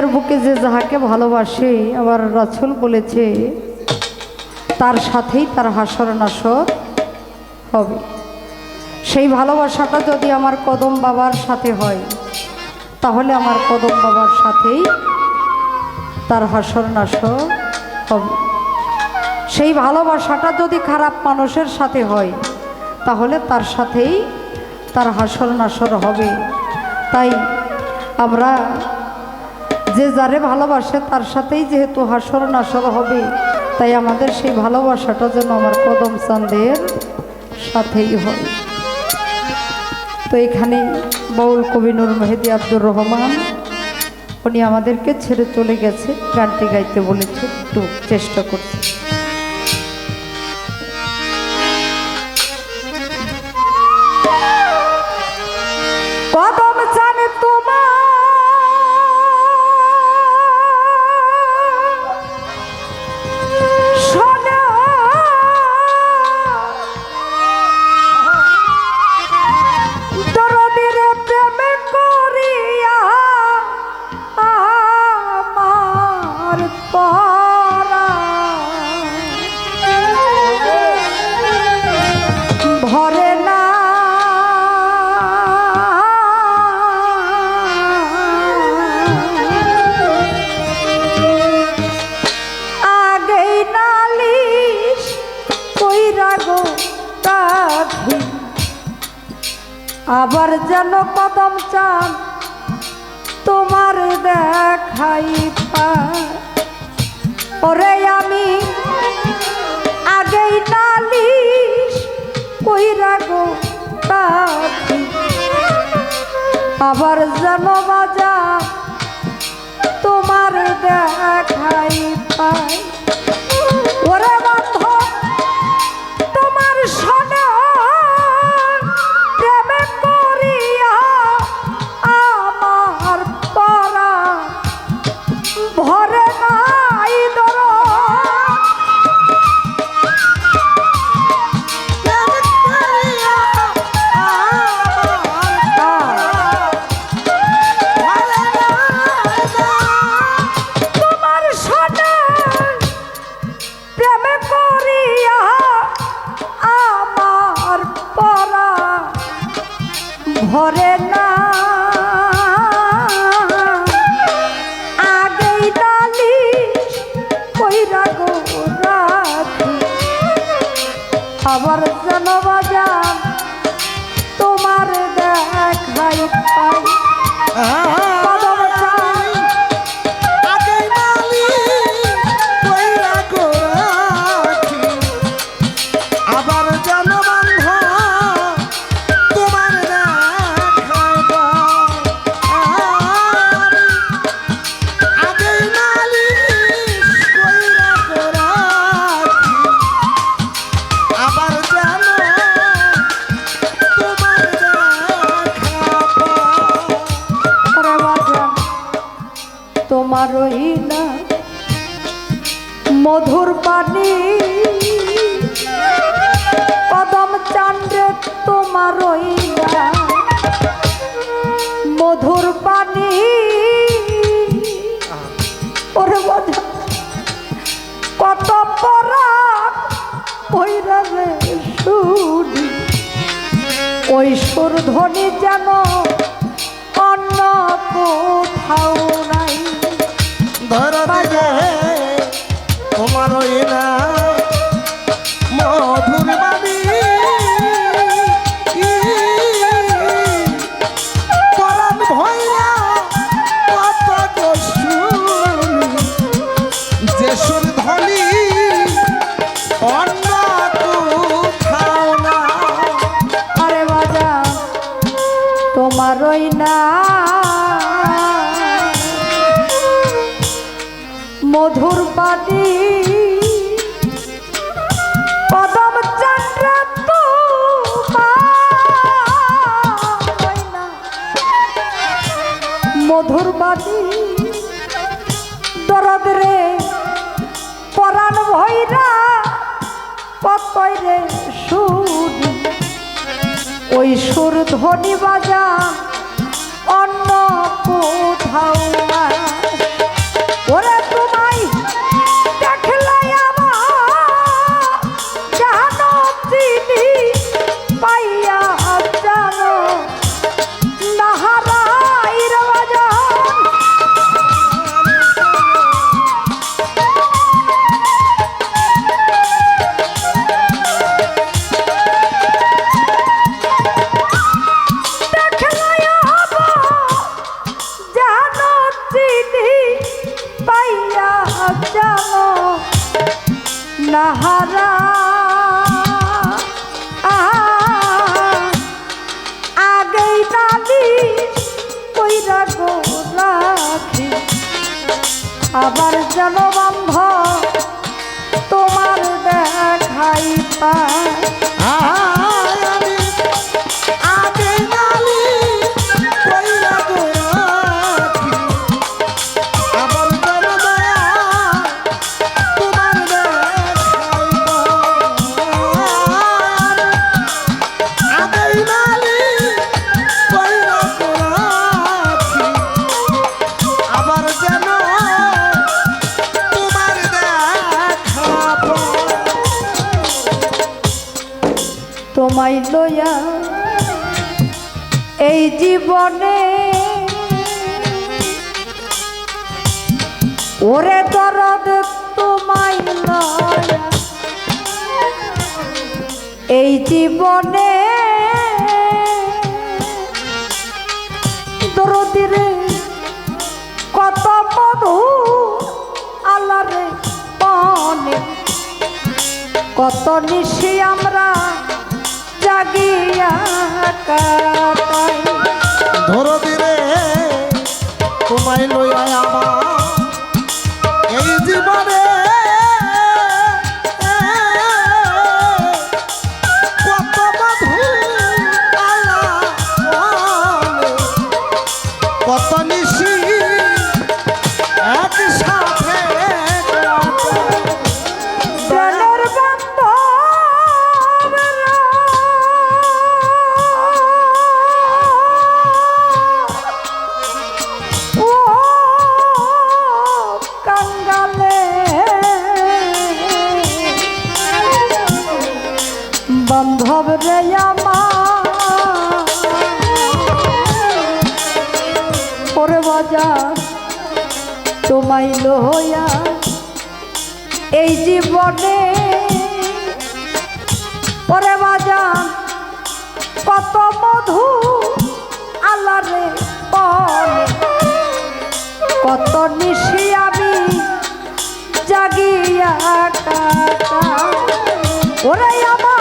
তার বুকে যে যাহাকে ভালোবাসে আবার রাসুল বলেছে, তার সাথেই তার হাসর নাসর হবে। সেই ভালোবাসাটা যদি আমার কদম বাবার সাথে হয়, তাহলে আমার কদম বাবার সাথেই তার হাসর নাসর হবে। সেই ভালোবাসাটা যদি খারাপ মানুষের সাথে হয়, তাহলে তার সাথেই তার হাসর নাসর হবে। তাই আমরা যে যারে ভালোবাসে তার সাথেই যেহেতু হাসর নাসর হবে, তাই আমাদের সেই ভালোবাসাটা যেন আমার কদম চান্দের সাথেই হয়। তো এখানে বাউল কবিনুর মেহেদি আব্দুর রহমান, উনি আমাদেরকে ছেড়ে চলে গেছে, গানটি গাইতে বলেছে, একটু চেষ্টা করছি। আবার যেন কদম চান তোমার দেখাই পায়। ওরে আমি আগেই নালিশ কইরা গো আবার যেন বাজা তোমার দেখাই পাই। ওরে পানি কদম চান্দ্রে তোমার মধুর পানি ওরে কত পরাণ কইরা রে শুনি। ওই সুর ধ্বনি যেন অন্য কোথাও নাই। ধরো দিলে তোমার ওই না মধুর বাণী দরদ রে, পরাণ ভৈরা কতই রে সুর ওই সুর ধ্বনি বাজা অন্য কোথাও নাই। নাহারা আগেই নালি কইরা গো রাখি। আবার যেন বন্ধ তোমার দেখাই পায় এই জীবনে। ওরে দরদ তোমায় এই জীবনে দরদিরে কত মধু আলারে পানে কত নিশি আমরা জাগিয়া কাটাই ধরো দিরে তোমায় লইয়া আমার। এই জীবনে তোমায় লইয়া এই জীবনে পরে বাজান কত মধু আলারে পরে কত নিশি আমি জাগিয়া কাটা ওরে আমার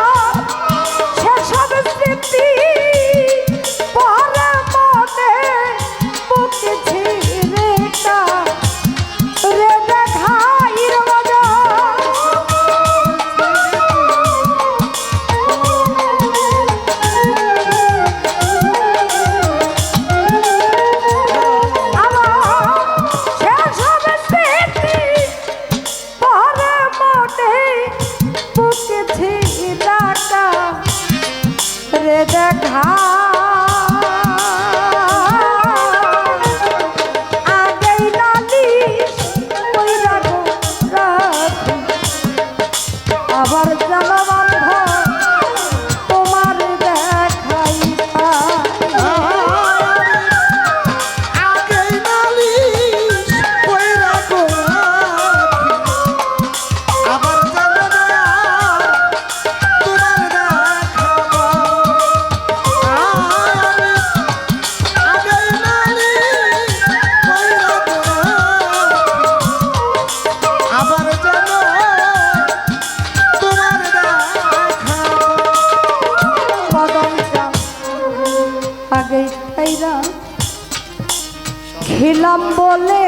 খেলাম বলে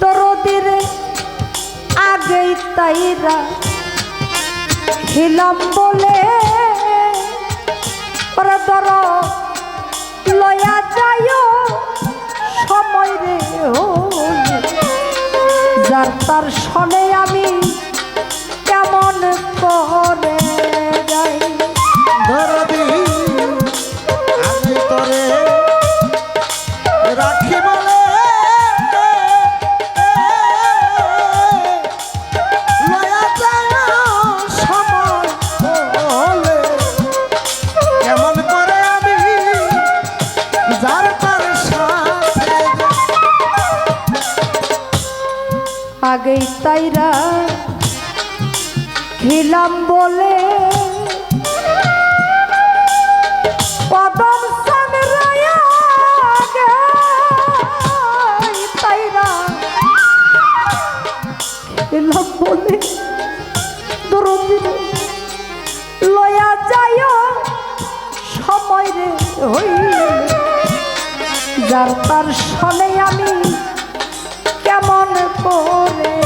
দরদির আগেই তাইরা খেলাম বলে দর, লয়া সময় রে। যার তার সনে আমি আগেই তাইরা খিলাম বলে। কদম খেলাম বলে। লয়া যায় সময় রে হই যার তার সনে আমি করে